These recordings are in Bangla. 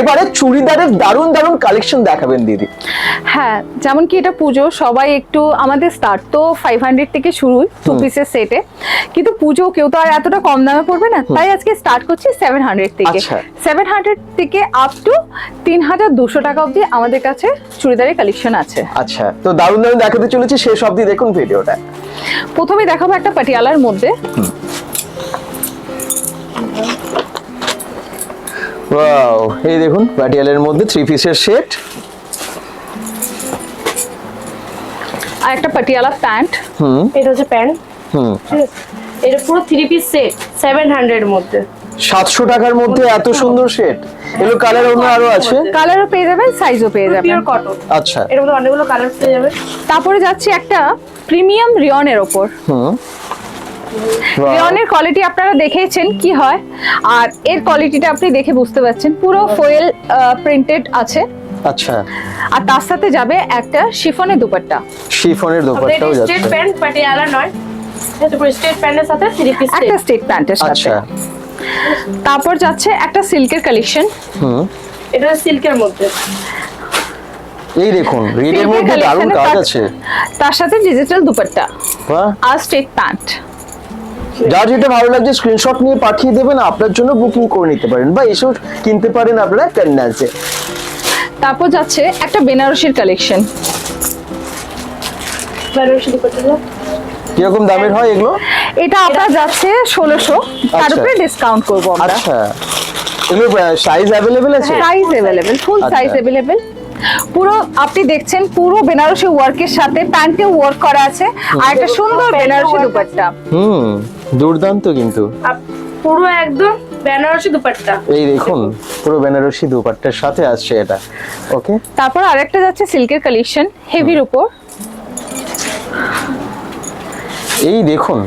এবারে চুড়িদারের দারুণ দারুণ কালেকশন দেখাবেন দিদি। হ্যাঁ যেমন কি এটা পুজো সবাই একটু আমাদের স্টার্ট তো ফাইভ হান্ড্রেড থেকে শুরু টু পিসের সেটে কিন্তু পুজো কেউ তো আর এতটা কম দামে পড়বে না তাই আজকে স্টার্ট করছি সেভেন হান্ড্রেড থেকে। আচ্ছা। সেভেন হান্ড্রেড থেকে আপ টু তিন হাজার দুশো টাকা অবধি আমাদের কাছে চুড়িদারের কালেকশন আছে। আচ্ছা তো দারুণ দারুণ দেখাতে চলেছে শেষ অবধি দেখুন ভিডিওটা প্রথমে দেখাবো একটা পাটিয়ালার মধ্যে। ওয়াও এই দেখুন প্যাটিয়ালের মধ্যে থ্রি পিসের সেট আর একটা পাটিয়ালা প্যান্ট। হুম। এটা হচ্ছে প্যান্ট। হুম। ঠিক আছে। এটা পুরো three piece set seven hundred মধ্যে। সাতশো টাকার মধ্যে এত সুন্দর সেট এগুলো কালার অন্য আরও আছে? কালারও পেয়ে যাবেন সাইজও পেয়ে যাবেন। পিওর কটন আচ্ছা। এর মধ্যে অনেকগুলো কালার পেয়ে যাবে তারপরে যাচ্ছে একটা প্রিমিয়াম রিয়নের ওপর। হুম. রিয়নের কোয়ালিটি আপনারা দেখেছেন কি হয় আর এর কোয়ালিটিটা আপনি দেখে বুঝতে পারছেন। পুরো ফয়েল প্রিন্টেড আছে। আচ্ছা। আর তার সাথে যাবে একটা শিফনের দুপাট্টা। শিফনের দোপাট্টাও স্ট্রেট যাচ্ছে। প্যান্ট পাটিয়ালা নয়। এটা পুরো স্ট্রেট প্যান্টের সাথে থ্রি পিস একটা স্টেট প্যান্টের সাথে। আচ্ছা। তারপর যাচ্ছে একটা সিল্কের কালেকশন হুম। এটা সিল্কের মধ্যে। এই দেখুন রেডের মধ্যে দারুণ কাজ আছে। তার সাথে ডিজিটাল দুপাট্টা। আর স্টেট প্যান্ট যার যেটা ভালো লাগছে স্ক্রিনশট নিয়ে পাঠিয়ে দেবেন আপনার জন্য বুকিং করে নিতে পারেন বা এসেও কিনতে পারেন আপনারা ক্যান্ডাসে তারপর যাচ্ছে একটা বেনারসির কালেকশন বেনারসি কীরকম দামের হয় এগুলো? এটা আপনার যাচ্ছে ষোলোশো। তার আচ্ছা। উপরে ডিসকাউন্ট করব আমরা। আচ্ছা। এগুলো সাইজ অ্যাভেলেবেল আছে? Size available full. Size available পুরো আপনি দেখছেন পুরো বেনারসি ওয়ার্কের সাথে প্যান্টে ওয়ার্ক করা আছে। আর একটা সুন্দর বেনারসি দুপাট্টা। হুম দুর্দান্ত কিন্তু। পুরো একদম বেনারসি দুপাট্টা। এই দেখুন পুরো বেনারসি দুপাট্টার সাথে আসছে এটা। ওকে তারপর আরেকটা যাচ্ছে সিল্কের কালেকশন হেভির উপর। এই দেখুন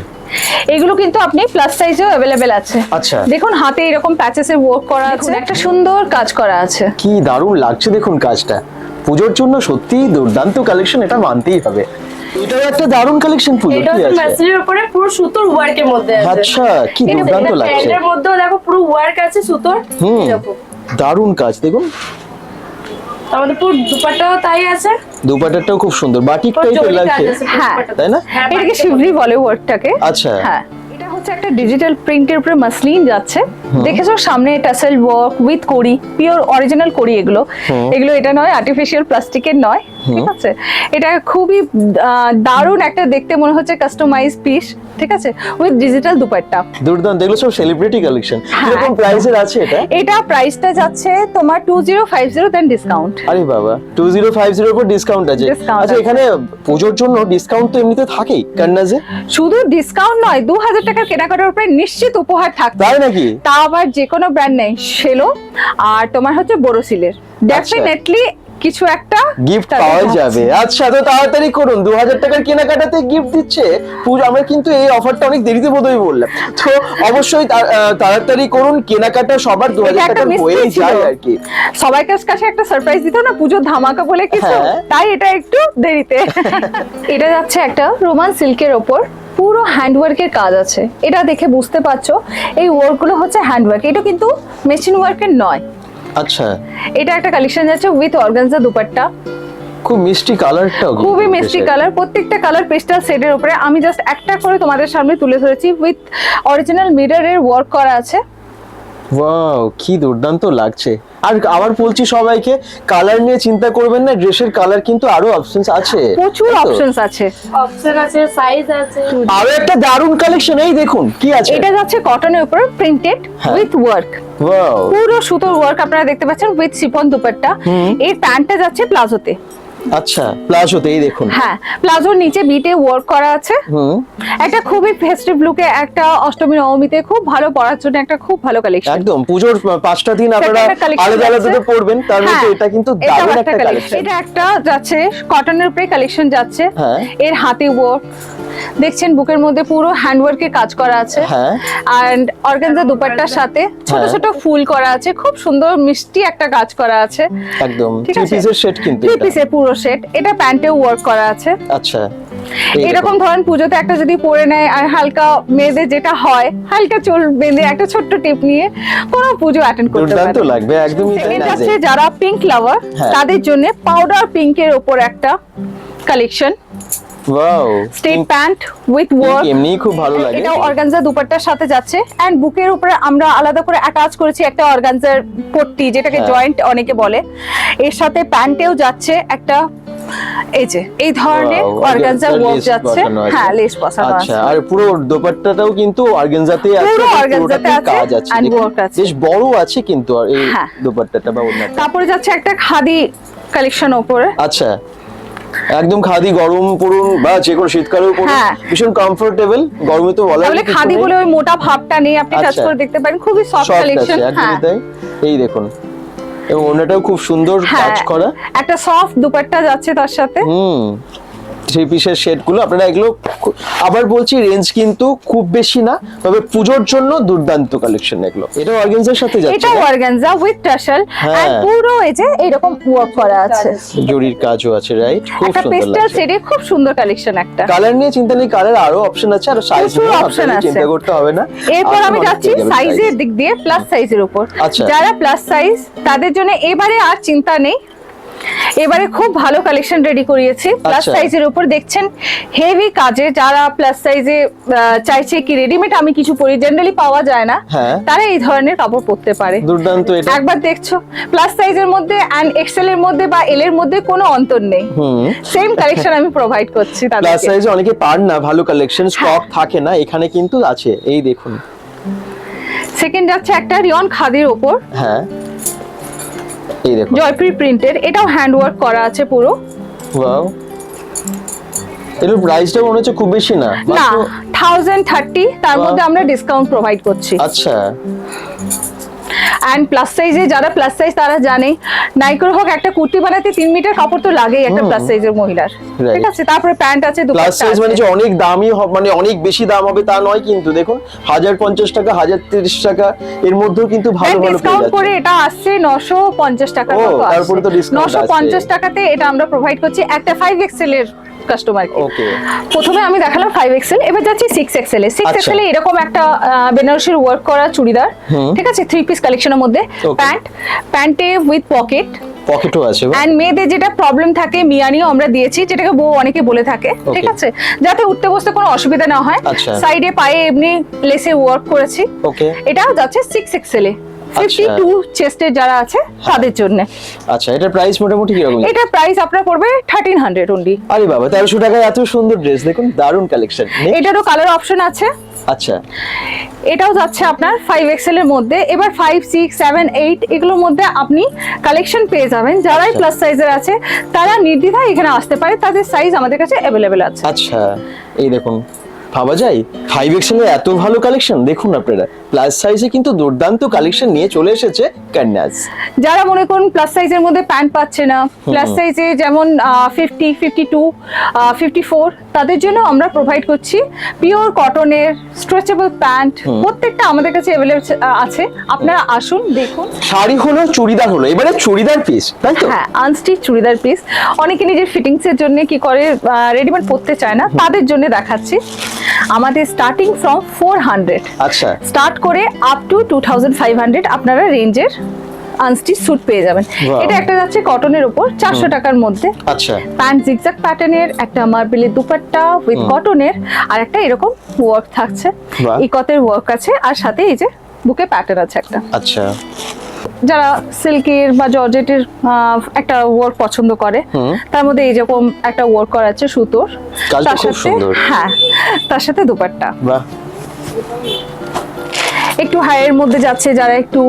এগুলো কিন্তু আপনি প্লাস সাইজেও অ্যাভেলেবেল আছে। আচ্ছা। দেখুন হাতে এরকম প্যাচেসের ওয়ার্ক করা আছে। একটা সুন্দর কাজ করা আছে। কি দারুণ লাগছে দেখুন কাজটা। পুজোর জন্য সত্যি দুর্দান্ত কালেকশন এটা মানতেই হবে। এটাও একটা দারুণ কালেকশন পুজো এটা কি হচ্ছে ম্যাসেজের উপরে পুরো সুতোর ওয়ার্কের মধ্যে আছে। আচ্ছা কি দুর্দান্ত লাগছে। প্যান্টের মধ্যেও দেখো পুরো ওয়ার্ক আছে সুতোর। হুম। দারুণ কাজ দেখুন। আমাদের পুরো দুপাটাও তাই আছে। দুপাটাটাও খুব সুন্দর। বাটিক টাইপের লাগছে। হ্যাঁ। তাই না? হ্যাঁ, এটাকে শিবলি বলে ওয়ার্ডটাকে আচ্ছা। হ্যাঁ। এটা হচ্ছে একটা ডিজিটাল প্রিন্টের উপরে মাসলিন যাচ্ছে। দেখেছ? সামনে টাসেল ওয়ার্ক উইথ কড়ি পিওর অরিজিনাল কড়ি এগুলো। এগুলো এটা নয় আর্টিফিশিয়াল প্লাস্টিকের নয়। ঠিক আছে? এটা খুবই দারুণ একটা দেখতে মনে হচ্ছে কাস্টমাইজ পিস ঠিক আছে? With digital dupatta. দুর্দান্ত এগুলো সব সেলিব্রিটি কালেকশন হ্যাঁ, কীরকম প্রাইসের আছে এটা? এটা প্রাইসটা যাচ্ছে তোমার two zero five zero then discount আরে বাবা টু জিরো ফাইভ জিরোর উপর ডিসকাউন্ট আছে। আচ্ছা এখানে পুজোর জন্য ডিসকাউন্ট তো এমনিতে থাকেই কান্নাজে শুধু ডিসকাউন্ট নয় দু হাজার টাকার কেনাকাটার উপরে নিশ্চিত উপহার থাকবে। তাই নাকি? তা আবার যে কোনো ব্র্যান্ড নেই সেলো আর তোমার হচ্ছে বোরোসিলের ডেফিনেটলি কিছু একটা গিফট পাওয়া যাবে। আচ্ছা তো তাড়াতাড়ি করুন। দু হাজার টাকার কেনাকাটাতে গিফট দিচ্ছে। পুজো আমরা কিন্তু এই অফারটা অনেক দেরিতে বোধহয় বললাম। তো অবশ্যই তাড়াতাড়ি করুন। কেনাকাটা সবার দু হাজার টাকার mystery যায় আর কি। সবাই কাছে একটা সারপ্রাইজ দিত না? পুজোর ধামাকা বলে কিছু? হ্যাঁ। তাই এটা একটু দেরিতে। এটা যাচ্ছে একটা রোমান সিল্কের ওপর। পুরো হ্যান্ডওয়ার্কের কাজ আছে। এটা দেখে বুঝতে পারছ। এই ওয়ার্কগুলো হচ্ছে হ্যান্ডওয়ার্ক এটা কিন্তু মেশিন ওয়ার্কের নয়। আচ্ছা। এটা একটা কালেকশন যাচ্ছে উইথ অর্গানজা দুপাট্টা। খুব মিষ্টি কালারটাও খুবই মিষ্টি কালার প্রত্যেকটা কালার পেস্টাল সেটের উপরে। আমি জাস্ট একটা করে তোমাদের সামনে তুলে ধরেছি উইথ অরিজিনাল মিররের ওয়ার্ক করা আছে। ওয়াও কি দুর্দান্ত লাগছে। আর আবার বলছি সবাইকে কালার নিয়ে চিন্তা করবেন না ড্রেসের কালার কিন্তু আরও অপশনস আছে। প্রচুর অপশনস আছে। অপশন আছে সাইজ আছে। আরও একটা দারুণ কালেকশন এই দেখুন কি আছে? এটা যাচ্ছে কটনের উপর প্রিন্টেড। উইথ ওয়ার্ক পুরো সুতোর ওয়ার্ক আপনারা দেখতে পাচ্ছেন উইথ শিফন দুপাট্টা। এর প্যান্টটা যাচ্ছে প্লাজোতে। আচ্ছা প্লাজোতে এই দেখুন। হ্যাঁ প্লাজোর নিচে বিটে ওয়ার্ক করা আছে। একটা খুবই ফেস্টিভ লুকে একটা অষ্টমী নবমীতে খুব ভালো পরার জন্য একটা খুব ভালো কালেকশন একদম পুজোর পাঁচটা দিন আপনারা আলাদা আলাদা। পড়বেন তার মধ্যে হ্যাঁ, এটা কিন্তু দারুণ একটা একটা কালেকশন এটা একটা যাচ্ছে কটনের উপরে কালেকশন যাচ্ছে। হ্যাঁ। এর হাতে ওয়ার্ক দেখছেন বুকের মধ্যে পুরো হ্যান্ডওয়ার্কে কাজ করা আছে। এন্ড অর্গানজা দুপাট্টার সাথে ছোট হ্যাঁ। ছোট ফুল করা আছে খুব সুন্দর মিষ্টি একটা কাজ করা আছে একদম থ্রি? পিসের সেট কিন্তু থ্রি পিসের পুরো সেট এটা প্যান্টেও ওয়ার্ক করা আছে আচ্ছা এরকম। ধরেন পুজোতে একটা যদি পরে নেয় আর হালকা মেয়েদের যেটা হয় হালকা চুল বেঁধে একটা ছোট্ট টিপ নিয়ে কোনো পুজো অ্যাটেন্ড করতে পারে লাগবে একদমই তাই না যারা পিঙ্ক লাভার হ্যাঁ। তাদের জন্য পাউডার পিঙ্কের ওপর একটা collection wow straight pant with work এমনিই খুব ভালো লাগে। এটা অর্গানজা দুপাট্টার সাথে যাচ্ছে। এন্ড বুকের উপরে আমরা আলাদা করে অ্যাটাচ করেছি একটা অর্গানজার পট্টি যেটাকে হ্যাঁ। জয়েন্ট অনেকে বলে। এর সাথে প্যান্টেও যাচ্ছে একটা এই যে এই ধরনের অর্গানজা ওয়ার্ক যাচ্ছে। হ্যাঁ লেস বসানো আচ্ছা আর পুরো দোপাট্টাটাও কিন্তু অর্গানজাতে আছে পুরো আছে কাজ আছে। দেখুন। work আছে। বেশ বড় আছে কিন্তু আর এই হ্যাঁ। দোপাট্টাটা বা ওড়নাটা। তারপরে যাচ্ছে একটা খাদি কালেকশন ওপরে আচ্ছা। একদম খাদি গরম পরুন বা যে কোনো শীতকালেও পরুন হ্যাঁ। ভীষণ কমফোর্টেবল গরমে তো বলা তাহলে খাদি বলে ওই মোটা ভাবটা নেই আপনি টাচ আচ্ছা। করে দেখতে পারেন খুবই সফট কালেকশন তাই। এই দেখুন এবং ওনাটাও খুব সুন্দর হ্যাঁ। কাজ করা। একটা সফট দুপাট্টা যাচ্ছে তার সাথে। হুম। থ্রি পিসের সেটগুলো আপনারা এগুলো আবার বলছি রেঞ্জ কিন্তু খুব বেশি না তবে পুজোর জন্য দুর্দান্ত কালেকশন এগুলো। এটা অর্গেন্সের সাথে যাচ্ছে এটা অর্গানজা উইথ টাসেল। এন্ড পুরো এই যে এরকম ওয়ার্ক করা আছে। জরির কাজও আছে রাইট খুব একটা সুন্দর পেস্টাল লাগছে। সেটে খুব সুন্দর কালেকশন একটা। কালার নিয়ে চিন্তা নেই কালার আরও অপশন আছে আর সাইজ নিয়ে আপনাদের আছে। চিন্তা করতে হবে না। এরপর আমি যাচ্ছি সাইজের দিক দিয়ে প্লাস সাইজের উপর। আচ্ছা। যারা প্লাস সাইজ তাদের জন্য এবারে আর চিন্তা নেই। এবারে খুব ভালো কালেকশন রেডি করিয়েছি। প্লাস আচ্ছা। সাইজের উপর দেখছেন হেভি কাজে যারা প্লাস সাইজে চাইছে কি রেডিমেড আমি কিছু পরি জেনারেলি পাওয়া যায় না। হ্যাঁ। তারা এই ধরনের কাপড় পরতে পারে। দুর্দান্ত এটা। একবার দেখছ। প্লাস সাইজের মধ্যে অ্যান্ড এক্সেল এর মধ্যে বা এল এর মধ্যে কোনো অন্তর নেই। সেম কালেকশন আমি প্রোভাইড করছি প্লাস তাদেরকে সাইজে অনেকে পান না ভালো কালেকশন হ্যাঁ। স্টক থাকে না এখানে কিন্তু আছে এই দেখুন। সেকেন্ড যাচ্ছে একটা রিয়ন খাদির ওপর হ্যাঁ। এই দেখো জয়প্রি প্রিন্টের এটাও হ্যান্ড ওয়ার্ক করা আছে পুরো। ওয়াও এর প্রাইসটা মনে হচ্ছে খুব বেশি না না মাত্র থাউজেন্ড থার্টি তার মধ্যে আমরা ডিসকাউন্ট প্রোভাইড করছি। আচ্ছা। অ্যান্ড প্লাস সাইজে যারা প্লাস সাইজ তারা জানে। নাইকোর হোক একটা কুর্তি বানাতে তিন মিটার কাপড় তো লাগেই একটা প্লাস সাইজের মহিলার। ঠিক আছে? তারপরে প্যান্ট আছে প্লাস সাইজ মানে যে অনেক দামি মানে অনেক বেশি দাম হবে তা নয় কিন্তু দেখুন হাজার পঞ্চাশ টাকা হাজার তিরিশ টাকা এর মধ্যেও কিন্তু ভালো ভালো ডিসকাউন্ট করে এটা আসছে নশো পঞ্চাশ টাকা তারপরে তো নশো পঞ্চাশ টাকাতে এটা আমরা প্রোভাইড করছি। একটা ফাইভ এক্সেল এর কাস্টমার প্রথমে আমি দেখালাম ফাইভ এক্সেল এবার যাচ্ছি সিক্স এক্সেল এ। 6 এক্সেল এ এরকম একটা বেনারসির ওয়ার্ক করা চুড়িদার ঠিক আছে? থ্রি পিস কালেকশনের মধ্যে। প্যান্ট প্যান্টে উইথ পকেট পকেটও আছে এন্ড মেয়েদের যেটা প্রবলেম থাকে মিয়ানিও আমরা দিয়েছি যেটাকে বউ অনেকে বলে থাকে ঠিক আছে? যাতে উঠতে বসতে কোনো অসুবিধা না হয়। সাইডে পায়ে এমনি লেসে ওয়ার্ক করেছি। এটাও যাচ্ছে সিক্স এক্সেল এ। 52 চেস্টের আচ্ছা। যারা আছে তাদের জন্য। আচ্ছা এটা প্রাইস মোটামুটি কি রকম এটা প্রাইস আপনার পড়বে 1300 only আরে বাবা 1300 টাকায় এত সুন্দর ড্রেস দেখুন দারুণ কালেকশন এটারও কালার অপশন আছে। আচ্ছা। এটাও যাচ্ছে আপনার ফাইভ এক্সেল এর মধ্যে। এবার ফাইভ সিক্স সেভেন এইট এগুলোর মধ্যে আপনি কালেকশন পেয়ে যাবেন। যারাই আচ্ছা। প্লাস সাইজের আছে তারা নির্দ্বিধায় এখানে আসতে পারে। তাদের সাইজ আমাদের কাছে অ্যাভেলেবেল আছে। আচ্ছা এই দেখুন ভাবা যায়? ফাইভ এক্সেল এত ভালো কালেকশন দেখুন আপনারা। প্লাস সাইজে কিন্তু দুর্দান্ত কালেকশন নিয়ে চলে এসেছে কন্যাস যারা মনে করুন প্লাস সাইজের মধ্যে প্যান্ট পাচ্ছে না প্লাস সাইজে যেমন fifty fifty two fifty four তাদের জন্য আমরা প্রোভাইড করছি পিওর কটনের স্ট্রেচেবল প্যান্ট প্রত্যেকটা আমাদের কাছে অ্যাভেলেবল আছে আপনারা আসুন দেখুন। শাড়ি হলো চুড়িদার হলো এবারে চুড়িদার পিস তাই তো? হ্যাঁ আনস্টিচ চুড়িদার পিস অনেকে নিজের ফিটিংস এর জন্য কি করে রেডিমেড পরতে চায় না তাদের জন্য দেখাচ্ছি। আমাদের স্টার্টিং ফ্রম ফোর হান্ড্রেড আচ্ছা। স্টার্ট করে আপ টু টু থাউজেন্ড আপনারা রেঞ্জের আনস্টিচ স্যুট পেয়ে যাবেন। এটা একটা যাচ্ছে কটনের উপর চারশো টাকার মধ্যে। আচ্ছা। প্যান্ট জিগজাগ প্যাটার্নের একটা মার্বেলের দুপাট্টা উইথ কটনের আর একটা এরকম ওয়ার্ক থাকছে। ইকতের ওয়ার্ক আছে আর সাথে এই যে বুকে প্যাটার্ন আছে একটা। আচ্ছা। যারা সিল্কের বা জর্জেটের একটা ওয়ার্ক পছন্দ করে তার মধ্যে এই রকম একটা ওয়ার্ক করা আছে সুতোর তার সাথে হ্যাঁ তার সাথে দুপাট্টা। বাহ। একটু হায়ের মধ্যে যাচ্ছে যারা একটু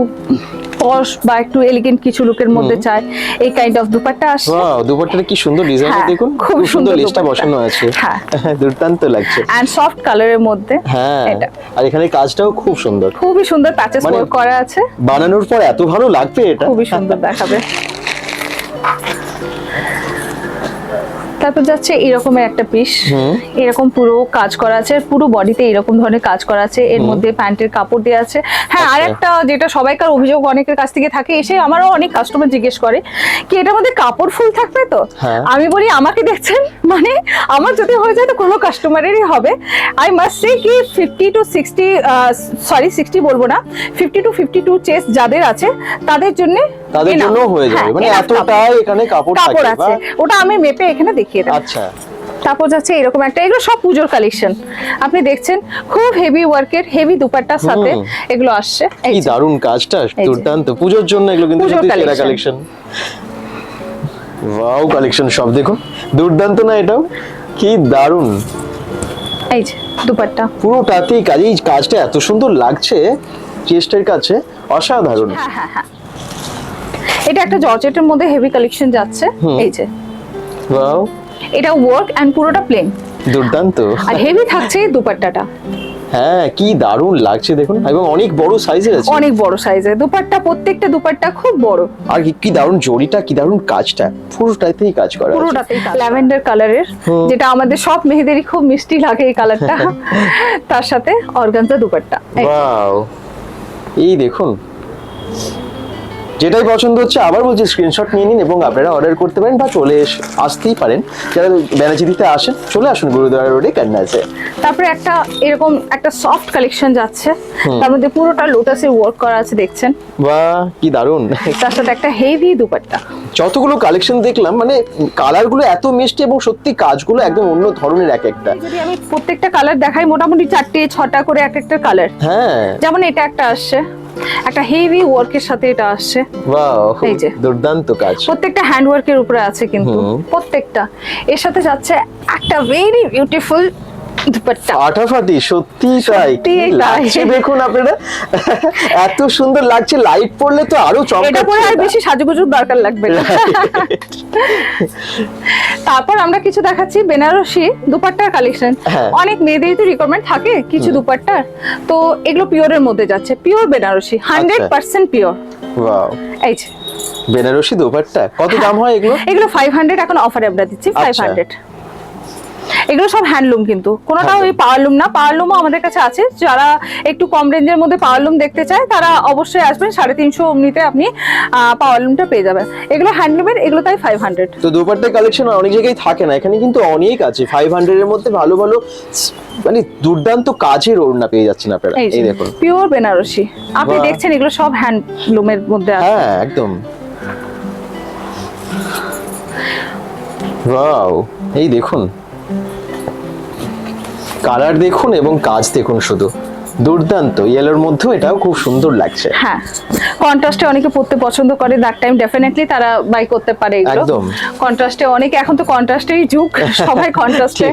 পশ বা একটু এলিগেন্ট কিছু লুকের মধ্যে চায় এই কাইন্ড অফ দুপাট্টা আসছে। ওয়াও দুপাট্টাটা কি সুন্দর ডিজাইন হ্যাঁ, দেখুন। খুব সুন্দর সুন্দর লেসটা বসানো আছে। হ্যাঁ। দুর্দান্ত লাগছে। এন্ড সফট কালারের মধ্যে হ্যাঁ। এটা। আর এখানে কাজটাও খুব সুন্দর। খুবই সুন্দর প্যাচেস মানে- ওয়ার্ক করা আছে। বানানোর পর এত ভালো লাগবে এটা? খুবই সুন্দর দেখাবে। তারপর যাচ্ছে এরকমের একটা পিস এরকম পুরো কাজ করা আছে পুরো বডিতে এরকম ধরনের কাজ করা আছে। এর মধ্যে প্যান্টের কাপড় দেওয়া আছে। হ্যাঁ আর আচ্ছা। একটা যেটা সবাইকার অভিযোগ অনেকের কাছ থেকে থাকে এসে আমারও অনেক কাস্টমার জিজ্ঞেস করে কি এটার মধ্যে কাপড় ফুল থাকবে তো? হ্যাঁ। আমি বলি আমাকে দেখছেন? মানে আমার যদি হয়ে যায় তো কোনো কাস্টমারেরই হবে। আই মাস্ট সে কি fifty two sixty sorry sixty বলব না। Fifty two fifty two chest যাদের আছে তাদের জন্য তাদের জন্য হয়ে যাবে। মানে এতটাই এখানে কাপড় হ্যাঁ, কাপড় আছে। ওটা আমি মেপে এখানে দেখিয়ে দেবো। আচ্ছা। তারপর যাচ্ছে এরকম একটা এগুলো সব পুজোর কালেকশন আপনি দেখছেন খুব হেভি ওয়ার্কের হেভি দুপাট্টার সাথে এগুলো আসছে। এই যে। কাজটা দুর্দান্ত। পুজোর জন্য এগুলো কিন্তু সেরা কালেকশন ওয়াও কালেকশন সব দেখুন। দুর্দান্ত না এটাও? কি দারুণ। এই যে দুপাট্টা। পুরোটাতেই কাজ এই কাজটা এত সুন্দর লাগছে চেস্টের কাছে অসাধারণ। হ্যাঁ, এটা একটা জর্জেটের মধ্যে হেভি কালেকশন যাচ্ছে। এই যে। ওয়াও এটা ওয়ার্ক এন্ড পুরোটা প্লেন দুর্দান্ত। আর হেভি থাকছে দুপাট্টাটা। হ্যাঁ কি দারুণ লাগছে দেখুন। এবং অনেক বড় সাইজের আছে। অনেক বড় সাইজের দুপাট্টা প্রত্যেকটা দুপাট্টা খুব বড়। আর কি- কি দারুণ জড়িটা কি দারুণ কাজটা। পুরোটাতেই কাজ করা পুরোটাতেই ল্যাভেন্ডার কালারের যেটা আমাদের সব মেয়েদেরই খুব মিষ্টি লাগে এই কালারটা। তার সাথে অর্গানজা দুপাট্টা। ওয়াও এই দেখুন। যেটাই পছন্দ হচ্ছে আবার বলছি স্ক্রিনশট নিয়ে নিন এবং আপনারা অর্ডার করতে পারেন বা চলে এসে আসতেই পারেন। যারা ব্যানাচিতিতে আসেন চলে আসুন গুরুদ্বারা রোডে কান্নাসে তারপরে একটা এরকম একটা সফট কালেকশন যাচ্ছে। তার মধ্যে পুরোটা লোটাসের ওয়ার্ক করা আছে দেখছেন? বা কি দারুণ তার সাথে একটা হেভি দুপাট্টা। যতগুলো কালেকশন দেখলাম মানে কালারগুলো এত মিষ্টি এবং সত্যি কাজগুলো একদম অন্য ধরনের এক একটা। যদি আমি প্রত্যেকটা কালার দেখাই মোটামুটি চারটে ছটা করে এক একটা কালার হ্যাঁ। যেমন এটা একটা আসছে। একটা হেভি ওয়ার্কের সাথে এটা আসছে। বাহ এই যে। দুর্দান্ত কাজ। প্রত্যেকটা হ্যান্ড ওয়ার্কের উপরে আছে কিন্তু প্রত্যেকটা। এর সাথে যাচ্ছে একটা ভেরি বিউটিফুল ফাটাফাটি সত্যি তাই। লাগছে দেখুন আপনারা? এত সুন্দর লাগছে লাইট পড়লে তো আরও এটা পরে আর বেশি সাজুগুজুর দরকার লাগবে না। তারপর আমরা কিছু দেখাচ্ছি বেনারসি দুপাট্টার কালেকশন। হ্যাঁ। অনেক মেয়েদেরই তো রিকোয়ারমেন্ট থাকে কিছু দুপাট্টার। তো এগুলো পিওরের মধ্যে যাচ্ছে। Pure Banarasi hundred percent pure এই যে। বেনারসি দোপাট্টা? কত দাম হয় এগুলো? এগুলো ফাইভ হান্ড্রেড এখন অফারে আমরা দিচ্ছি ফাইভ আচ্ছা। হান্ড্রেড এগুলো সব হ্যান্ডলুম কিন্তু। কোনোটা ওই পাওয়ারলুম না। পাওয়ারলুমও আমাদের কাছে আছে। যারা একটু কম রেঞ্জের মধ্যে পাওয়ারলুম দেখতে চায় তারা অবশ্যই আসবেন। সাড়ে তিনশো অমনিতে আপনি পাওয়ারলুমটা পেয়ে যাবেন। এগুলো হ্যান্ডলুমের এগুলো তাই ফাইভ হান্ড্রেড তো দোপাট্টা কালেকশন অনেক জায়গায় থাকে না। এখানে কিন্তু অনেক আছে। ফাইভ হান্ড্রেডের মধ্যে ভালো ভালো মানে দুর্দান্ত কাজের ওড়না পেয়ে যাচ্ছেন আপনারা। এই এই দেখুন। পিওর বেনারসি আপনি দেখছেন এগুলো সব হ্যান্ডলুমের মধ্যে আছে। হ্যাঁ একদম। ওয়াও এই দেখুন। কালার দেখুন এবং কাজ দেখুন শুধু। দুর্দান্ত ইয়েলোর মধ্যেও এটাও খুব সুন্দর লাগছে। হ্যাঁ। কন্ট্রাস্টে অনেকে পড়তে পছন্দ করে দ্যাট টাইম ডেফিনেটলি তারা বাই করতে পারে এগুলো। একদম। কন্ট্রাস্টে অনেকে এখন তো কন্ট্রাস্টেরই যুগ সবাই কন্ট্রাস্টে।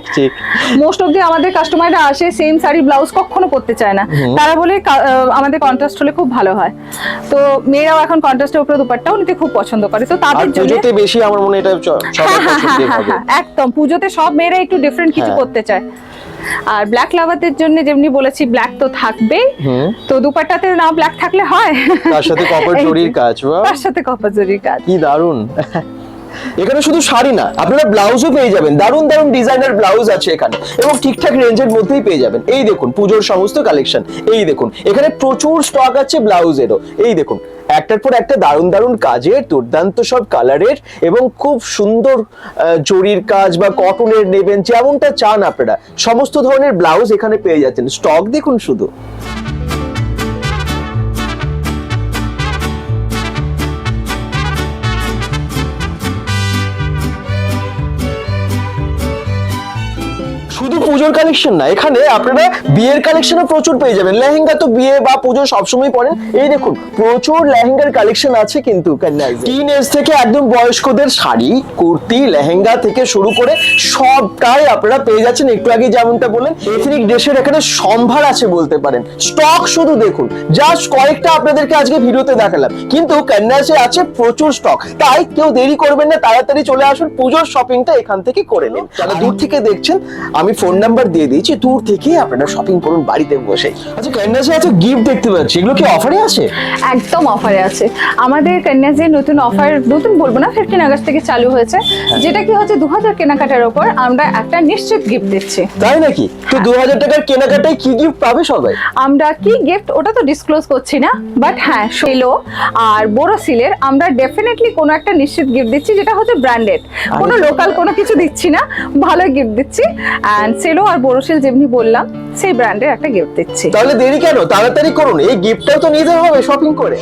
মোস্ট অফ দি আমাদের কাস্টমাররা আসে সেম শাড়ি ব্লাউজ কখনো পরতে চায় না। তারা বলে আমাদের কন্ট্রাস্ট হলে খুব ভালো হয়। তো মেয়েরাও এখন কন্ট্রাস্টের উপরে দুপাট্টাও নিতে খুব পছন্দ করে। তো তাদের জন্য পুজোতে বেশি আমার মনে এটা হ্যাঁ হ্যাঁ হ্যাঁ একদম। পুজোতে সব মেয়েরা একটু ডিফারেন্ট কিছু। করতে চায়। আর ব্ল্যাক লাভারদের জন্য যেমনি বলেছি ব্ল্যাক তো থাকবে তো দুপাট্টাতে না ব্ল্যাক থাকলে হয়। তার সাথে কপার জরির কাজ তার সাথে কপার জরির কাজ। কি দারুণ এখানে শুধু শাড়ি না, আপনারা ব্লাউজও পেয়ে যাবেন। দারুণ দারুণ ডিজাইনার ব্লাউজ আছে এখানে এবং ঠিকঠাক রেঞ্জের মধ্যেই পেয়ে যাবেন। এই দেখুন, পুজোর সমস্ত কালেকশন। এই দেখুন, এখানে প্রচুর স্টক আছে ব্লাউজেরও। এই দেখুন, একটার পর একটা দারুণ দারুণ কাজের, দুর্দান্ত সব কালারের এবং খুব সুন্দর জরির কাজ বা কটনের নেবেন, যেমনটা চান আপনারা। সমস্ত ধরনের ব্লাউজ এখানে পেয়ে যাচ্ছেন। স্টক দেখুন শুধু। পুজোর কালেকশন না। এখানে আপনারা বিয়ের কালেকশনও প্রচুর পেয়ে যাবেন। লেহেঙ্গা তো বিয়ে বা পুজো সবসময় পরেন। এই দেখুন, প্রচুর লেহেঙ্গার কালেকশন আছে কিন্তু টিন এজ থেকে একদম বয়স্কদের শাড়ি, কুর্তি, লেহেঙ্গা থেকে শুরু করে সবটাই আপনারা পেয়ে যাচ্ছেন। একটু আগে যেমনটা বললেন এথনিক ড্রেসের এখানে সম্ভার আছে বলতে পারেন। স্টক শুধু দেখুন জাস্ট কয়েকটা আপনাদেরকে আজকে ভিডিওতে দেখালাম। কিন্তু কন্যাসে আছে প্রচুর স্টক তাই কেউ দেরি করবেন না, তাড়াতাড়ি চলে আসুন, পুজোর শপিংটা এখান থেকে করে নিন। যারা দূর থেকে দেখছেন, আমি ফোন দিয়ে দিয়েছি দূর থেকে আপনারা শপিং করুন বাড়িতে বসে। আচ্ছা ক্যান্ডাসে আছে গিফট দেখতে পাচ্ছি এগুলো কি অফারে আছে? একদম অফারে আছে। আমাদের কন্যাজের নতুন অফার নতুন বলব না ফিফটিন আগস্ট থেকে চালু হয়েছে। যেটা কি হচ্ছে দু হাজার কেনাকাটার ওপর আমরা একটা নিশ্চিত গিফট দিচ্ছি তাই নাকি? তো দু হাজার টাকার কেনাকাটায় কি গিফট পাবে সবাই? আমরা কি গিফট ওটা তো ডিসক্লোজ করছি না বাট হ্যাঁ সেলো আর বোরোসিলের আমরা ডেফিনেটলি কোনো একটা নিশ্চিত গিফট দিচ্ছি যেটা হচ্ছে ব্র্যান্ডেড কোনো লোকাল কোনো কিছু দিচ্ছি না ভালো গিফট দিচ্ছি। অ্যান্ড সেলো আর বোরোসিল যেমনি বললাম, সেই ব্র্যান্ডের একটা গিফট দিচ্ছি। তাহলে দেরি কেন? তাড়াতাড়ি করুন। এই গিফটটাও তো নিতে হবে শপিং করে।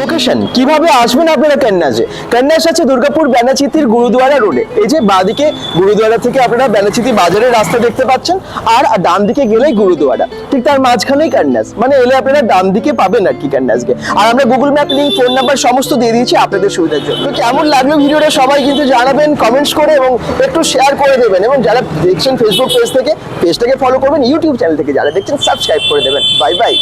লোকেশন কীভাবে আসবেন আপনারা কন্যাসে কন্যাস আছে দুর্গাপুর ব্যানাচিতির গুরুদুয়ারা রোডে এই যে বাঁদিকে গুরুদুয়ারা থেকে আপনারা ব্যানাচিতি বাজারের রাস্তা দেখতে পাচ্ছেন, আর ডান দিকে গেলেই গুরুদুয়ারা। ঠিক তার মাঝখানেই কন্যাস মানে এলে আপনারা ডান দিকে পাবেন আর কি কন্যাসকে আর আমরা Google map link phone number সমস্ত দিয়ে দিয়েছি আপনাদের সুবিধার জন্য। তো কেমন লাগল ভিডিওটা সবাই কিন্তু জানাবেন কমেন্টস করে এবং একটু শেয়ার করে দেবেন। এবং যারা দেখছেন ফেসবুক পেজ থেকে পেজটাকে ফলো করবেন ইউটিউব চ্যানেল থেকে যারা দেখছেন সাবস্ক্রাইব করে দেবেন। Bye bye